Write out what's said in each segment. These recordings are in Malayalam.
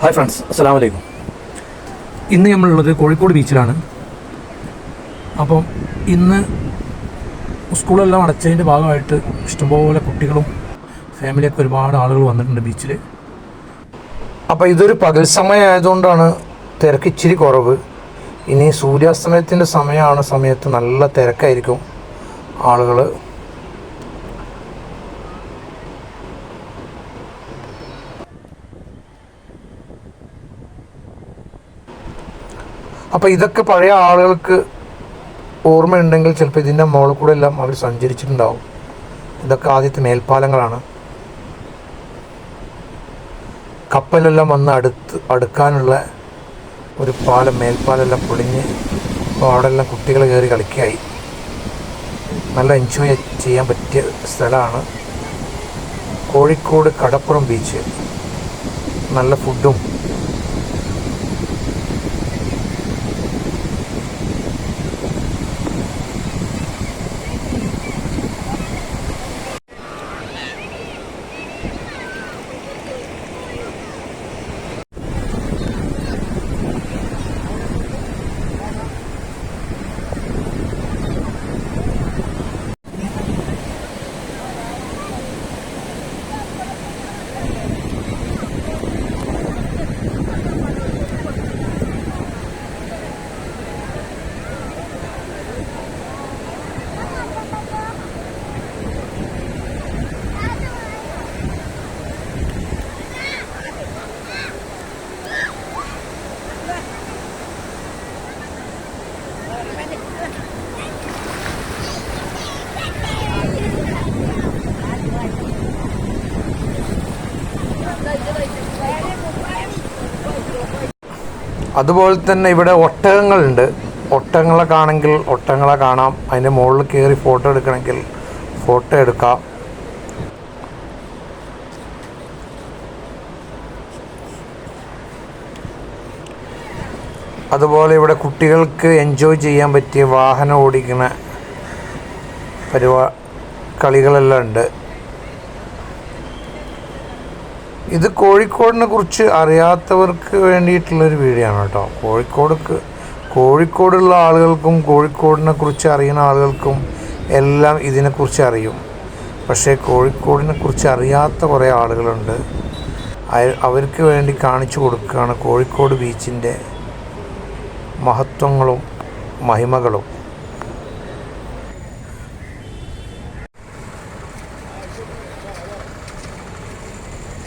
ഹായ് ഫ്രണ്ട്സ് അസ്സാം വലൈക്കും ഇന്ന് നമ്മളുള്ളത് കോഴിക്കോട് ബീച്ചിലാണ്. അപ്പം ഇന്ന് സ്കൂളെല്ലാം അടച്ചതിന്റെ ഭാഗമായിട്ട് ഇഷ്ടംപോലെ കുട്ടികളും ഫാമിലിയൊക്കെ ഒരുപാട് ആളുകൾ വന്നിട്ടുണ്ട് ബീച്ചിൽ അപ്പോൾ ഇതൊരു പകൽ സമയമായതുകൊണ്ടാണ് തിരക്ക് ഇച്ചിരി കുറവ്. ഇനി സൂര്യാസ്തമയത്തിന്റെ സമയമാണ് സമയത്ത് നല്ല തിരക്കായിരിക്കും ആളുകൾ അപ്പോൾ ഇതൊക്കെ പഴയ ആളുകൾക്ക് ഓർമ്മയുണ്ടെങ്കിൽ ചിലപ്പോൾ ഇതിന്റെ മുകളിൽ കൂടെ എല്ലാം അവർ സഞ്ചരിച്ചിട്ടുണ്ടാവും. ഇതൊക്കെ ആദ്യത്തെ മേൽപ്പാലങ്ങളാണ്. കപ്പലെല്ലാം വന്ന് അടുത്ത് അടുക്കാനുള്ള ഒരു പാലം മേൽപ്പാലെല്ലാം പൊളിഞ്ഞ് അപ്പോൾ അവിടെ എല്ലാം കുട്ടികൾ കയറി കളിക്കായി. നല്ല എൻജോയ് ചെയ്യാൻ പറ്റിയ സ്ഥലമാണ്. കോഴിക്കോട് കടപ്പുറം ബീച്ച് നല്ല ഫുഡും അതുപോലെ തന്നെ ഇവിടെ ഒട്ടകങ്ങളുണ്ട്. ഒട്ടകങ്ങളെ കാണെങ്കിൽ ഒട്ടകങ്ങളെ കാണാം. അതിന്റെ മുകളിൽ കയറി ഫോട്ടോ എടുക്കണമെങ്കിൽ ഫോട്ടോ എടുക്കാം. അതുപോലെ ഇവിടെ കുട്ടികൾക്ക് എൻജോയ് ചെയ്യാൻ പറ്റിയ വാഹനം ഓടിക്കുന്ന പരിപാ കളികളെല്ലാം ഉണ്ട്. ഇത് കോഴിക്കോടിനെ കുറിച്ച് അറിയാത്തവർക്ക് വേണ്ടിയിട്ടുള്ളൊരു വീഡിയോ ആണ് കേട്ടോ. കോഴിക്കോട് കോഴിക്കോടുള്ള ആളുകൾക്കും കോഴിക്കോടിനെ കുറിച്ച് അറിയുന്ന ആളുകൾക്കും എല്ലാം ഇതിനെക്കുറിച്ച് അറിയും. പക്ഷേ കോഴിക്കോടിനെ കുറിച്ച് അറിയാത്ത കുറേ ആളുകളുണ്ട്. അവർക്ക് വേണ്ടി കാണിച്ചു കൊടുക്കുകയാണ് കോഴിക്കോട് ബീച്ചിന്റെ മഹത്വങ്ങളും മഹിമകളും.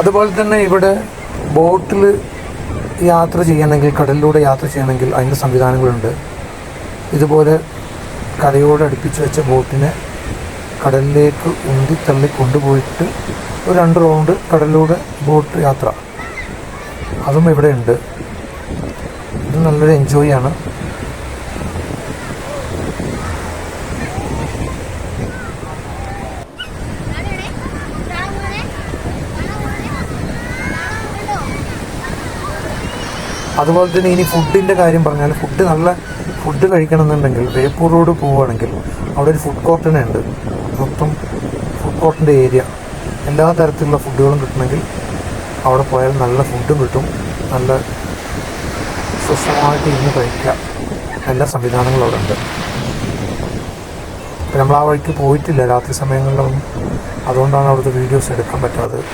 അതുപോലെ തന്നെ ഇവിടെ ബോട്ടിൽ യാത്ര ചെയ്യണമെങ്കിൽ കടലിലൂടെ യാത്ര ചെയ്യണമെങ്കിൽ അതിന്റെ സംവിധാനങ്ങളുണ്ട്. ഇതുപോലെ കരയോട് അടുപ്പിച്ച് വെച്ച ബോട്ടിനെ കടലിലേക്ക് ഉന്തി തള്ളി കൊണ്ടുപോയിട്ട് ഒരു രണ്ട് റൗണ്ട് കടലിലൂടെ ബോട്ട് യാത്ര. അതും ഇവിടെ ഉണ്ട് ഇത് നല്ലൊരു എൻജോയ് ആണ്. അതുപോലെ തന്നെ ഇനി ഫുഡിന്റെ കാര്യം പറഞ്ഞാൽ ഫുഡ് നല്ല ഫുഡ് കഴിക്കണമെന്നുണ്ടെങ്കിൽ ബേപ്പൂർ റോഡ് പോവുകയാണെങ്കിൽ അവിടെ ഒരു ഫുഡ് കോർട്ട് തന്നെ ഉണ്ട്. മൊത്തം ഫുഡ് കോർട്ടിന്റെ ഏരിയ എല്ലാ തരത്തിലുള്ള ഫുഡുകളും കിട്ടണമെങ്കിൽ അവിടെ പോയാൽ നല്ല ഫുഡും കിട്ടും. നല്ല സ്വസ്ഥമായിട്ട് ഇരുന്ന് കഴിക്കാം. എല്ലാ സംവിധാനങ്ങളും അവിടെ ഉണ്ട്. നമ്മൾ ആ വഴിക്ക് പോയിട്ടില്ല. രാത്രി സമയങ്ങളിലൊന്നും. അതുകൊണ്ടാണ് അവിടുത്തെ വീഡിയോസ് എടുക്കാൻ പറ്റാത്തത്.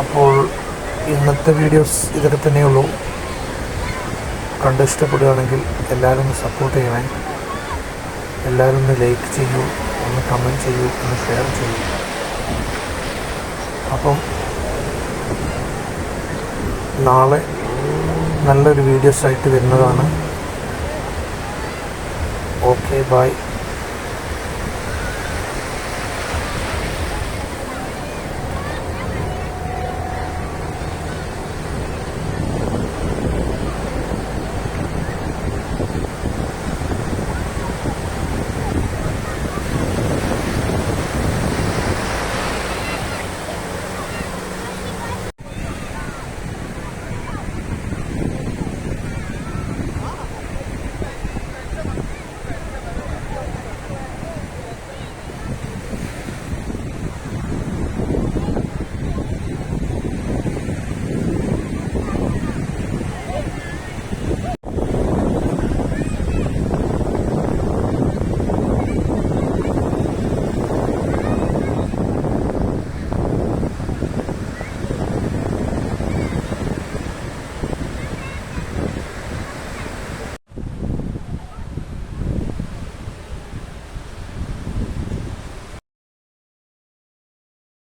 അപ്പോൾ ഇന്നത്തെ വീഡിയോസ് ഇതൊക്കെ തന്നെയുള്ളൂ. കണ്ട് ഇഷ്ടപ്പെടുകയാണെങ്കിൽ എല്ലാവരും ഒന്ന് സപ്പോർട്ട് ചെയ്യണേ. എല്ലാവരും ഒന്ന് ലൈക്ക് ചെയ്യൂ ഒന്ന് കമന്റ് ചെയ്യൂ ഒന്ന് ഷെയർ ചെയ്യൂ. അപ്പം നാളെ നല്ലൊരു വീഡിയോസായിട്ട് വരുന്നതാണ്. Okay bye